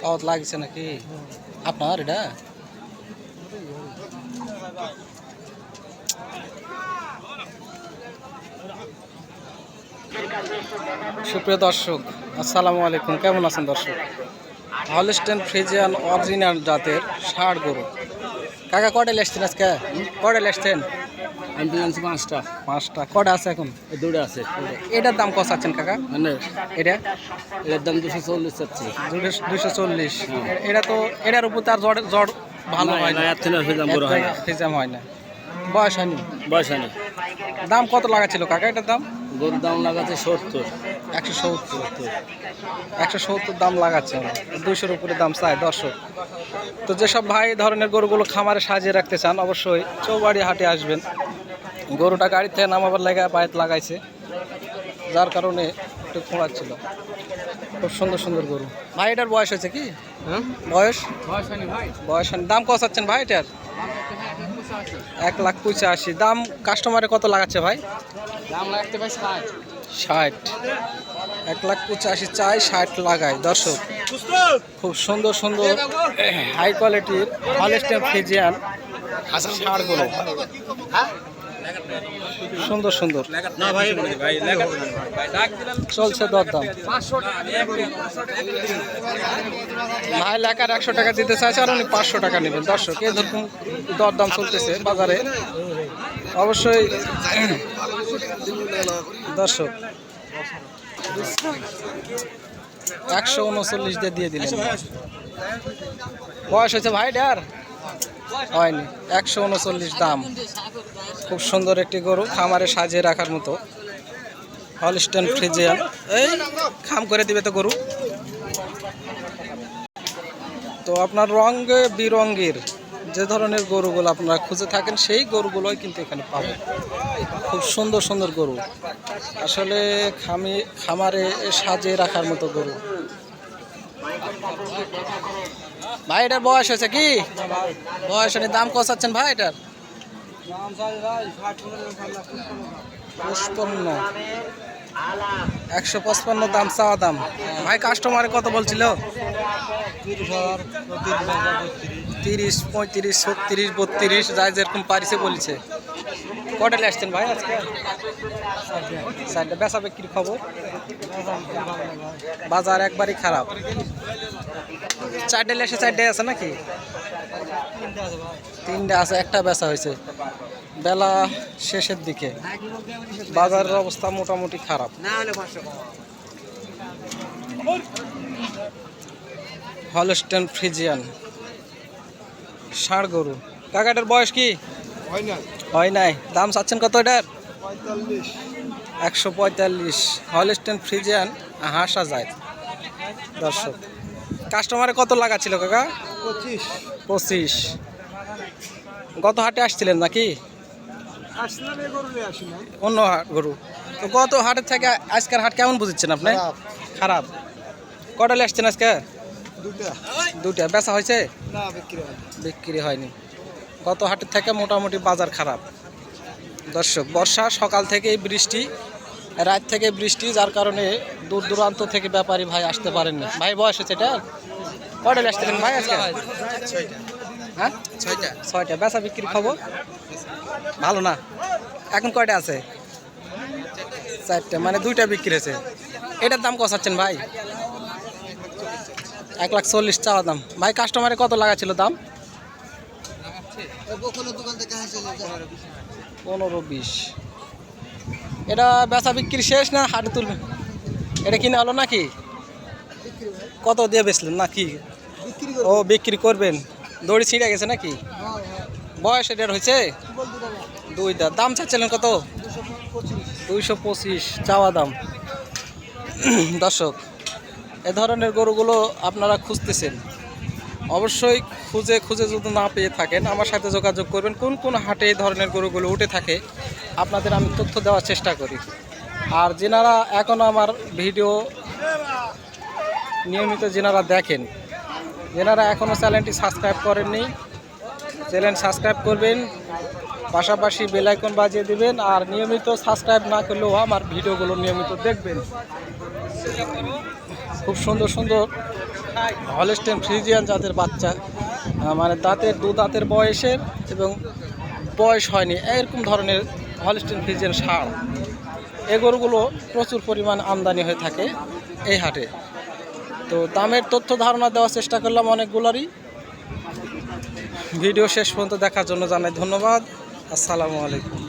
পাওয়াত লাগছে নাকি? আপনার এটা? সুপ্রিয় দর্শক, আসসালামু আলাইকুম। কেমন আছেন দর্শক? হলস্টেন ফ্রিজিয়ান অরিজিনাল জাতের ষাড় গরু। কাকা কটা লেসছেন আজকে? কটা লেসছেন? আনছি পাঁচটা। পাঁচটা। কটা আছে এখন? দুটো আছে এটার দাম কত আছেন কাকা? মানে এটা? এর দাম দুশো চল্লিশ চাচ্ছি। দুশো চল্লিশ। এটা তো এটার উপর তার জ্বর জ্বর ভালো হয় না। ফেজাম হয় না। হয় বয়স হয়নি? বয়স হয় না দাম কত লাগাচ্ছিল কাকা এটার দাম? গরুর দাম লাগাচ্ছে সত্তর। একশো সত্তর। একশো সত্তর দাম লাগাচ্ছে। দুইশোর উপরে দাম চাই দর্শক। তো যেসব ভাই ধরনের গরুগুলো খামারে সাজিয়ে রাখতে চান অবশ্যই চৌবাড়ি হাটে আসবেন। গরুটা গাড়ি থেকে নামাবার লাগা পায়েত লাগাইছে যার কারণে একটু খোঁড়াচ্ছিল। খুব সুন্দর সুন্দর গরু। ভাই এটার বয়স হয়েছে কি? হ্যাঁ? বয়স? বয়স হয়নি। দাম কত চাচ্ছেন ভাই এটার? এক লাখ পঁচাশি। দাম কাস্টমারে কত লাগাচ্ছে ভাই? দাম লাগতে ভাই ষাট। ষাট। এক লাখ পঁচাশি চাই ষাট লাগায় দর্শক খুব সুন্দর সুন্দর হাই কোয়ালিটির হলস্টেম ফিজিয়ান ষাড়গুলো সুন্দর সুন্দর না ভাই ভাই চলছে দরদাম ভাই লেখার একশো টাকা দিতে চাইছে আর উনি পাঁচশো টাকা নেবেন দর্শক এই ধরুন দরদাম চলতেছে বাজারে অবশ্যই দর্শক একশো উনচল্লিশ দিয়ে দিয়ে দিলেন বয়স হয়েছে ভাই ডার হয়নি। একশো উনচল্লিশ দাম। খুব সুন্দর একটি গরু, খামারে সাজিয়ে রাখার মতো। হলস্টেন ফ্রিজিয়ান এই, খাম করে দিবে তো গরু। তো আপনার রঙে বিরঙ্গের যে ধরনের গরুগুলো আপনারা খুঁজে থাকেন, সেই গরুগুলোই কিন্তু এখানে পাবেন। খুব সুন্দর সুন্দর গরু। আসলে খামি খামারে সাজিয়ে রাখার মতো গরু। ভাই, এটার বয়স হয়েছে কি? বয়স হয়নি, দাম কষাচ্ছেন ভাই এটার? একশো পঁচপান্ন দাম, চাওয়া দাম। ভাই কাস্টমারে কত বলছিল? তিরিশ, পঁয়ত্রিশ, ছত্রিশ, বত্রিশ যাই যেরকম পারিছে বলছে। কটা আসছেন ভাই আজকে? সাইডটা বেচা বিক্রির খবর? বাজার একবারই খারাপ। চারটে লেসে চারটে আছে নাকি? তিনটে আছে একটা বেচা হয়েছে। বেলা শেষের দিকে। বাজারের অবস্থা মোটামুটি খারাপ। Holstein Friesian. ষাঁড় গরু। কাকাটার বয়স কি? হয় নাই। দাম চাচ্ছেন কত এটার? একশো পঁয়তাল্লিশ। হলস্টেন ফ্রিজিয়ান হাসা যায় দর্শক। কাস্টমারে কত লাগা ছিল কাকা? পঁচিশ। পঁচিশ। গত হাটে আসছিলেন নাকি? অন্য হাট গরু। তো গত হাটের থেকে আজকের হাট কেমন বুঝছেন আপনি? খারাপ। কটালে আসছেন আজকে? দুটা বেচা হয়েছে? বিক্রি বিক্রি হয়নি। গত হাটের থেকে মোটামুটি বাজার খারাপ। দর্শক বর্ষা সকাল থেকেই বৃষ্টি রাত থেকে বৃষ্টি, যার কারণে দূর দূরান্ত থেকে ব্যাপারী ভাই আসতে পারেননি ভাই, বয়স হচ্ছে এটা? কটা আসছিলেন ভাই আজকে? হ্যাঁ? ছয়টা। ছয়টা বেচা বিক্রির খবর? ভালো না। এখন কয়টা আছে? চারটে মানে দুইটা বিক্রি হয়েছে। এটার দাম কষাচ্ছেন ভাই? এক লাখ চল্লিশ চাওয়া দাম। ভাই কাস্টমারে কত লাগাছিল দাম? পনেরো বিশ। এটা বেচা বিক্রি শেষ না, হাটে তুলবে। এটা কিনে হলো নাকি? কত দিয়ে বেচলেন নাকি? ও, বিক্রি করবেন। দড়ি ছিঁড়ে গেছে নাকি? বয়স এটার হয়েছে? দুই দা দাম চাচ্ছিলেন কত? দুইশো পঁচিশ, চাওয়া দাম। দর্শক, এ ধরনের গরুগুলো আপনারা খুঁজতেছেন। অবশ্যই খুঁজে খুঁজে যদি না পেয়ে থাকেন, আমার সাথে যোগাযোগ করবেন। কোন কোন হাটে এই ধরনের গরুগুলো উঠে থাকে, আপনাদের আমি তথ্য দেওয়ার চেষ্টা করি। আর যেনারা এখনও আমার ভিডিও নিয়মিত যেনারা দেখেন, যেনারা এখনও চ্যানেলটি সাবস্ক্রাইব করেননি, চ্যানেল সাবস্ক্রাইব করবেন, পাশাপাশি বেলাইকন বাজিয়ে দিবেন, আর নিয়মিত সাবস্ক্রাইব না করলেও আমার ভিডিওগুলো নিয়মিত দেখবেন। খুব সুন্দর সুন্দর হলস্টেন ফ্রিজিয়ান জাতের বাচ্চা মানে দাঁতের, দু দাঁতের বয়সের এবং বয়স হয়নি, এরকম ধরনের হলস্টেন ফ্রিজিয়ান সার। এই গরুগুলো প্রচুর পরিমাণ আমদানি হয়ে থাকে এই হাটে। তো দামের তথ্য ধারণা দেওয়ার চেষ্টা করলাম অনেকগুলোরই। ভিডিও শেষ পর্যন্ত দেখার জন্য জানাই ধন্যবাদ। আসসালামু আলাইকুম।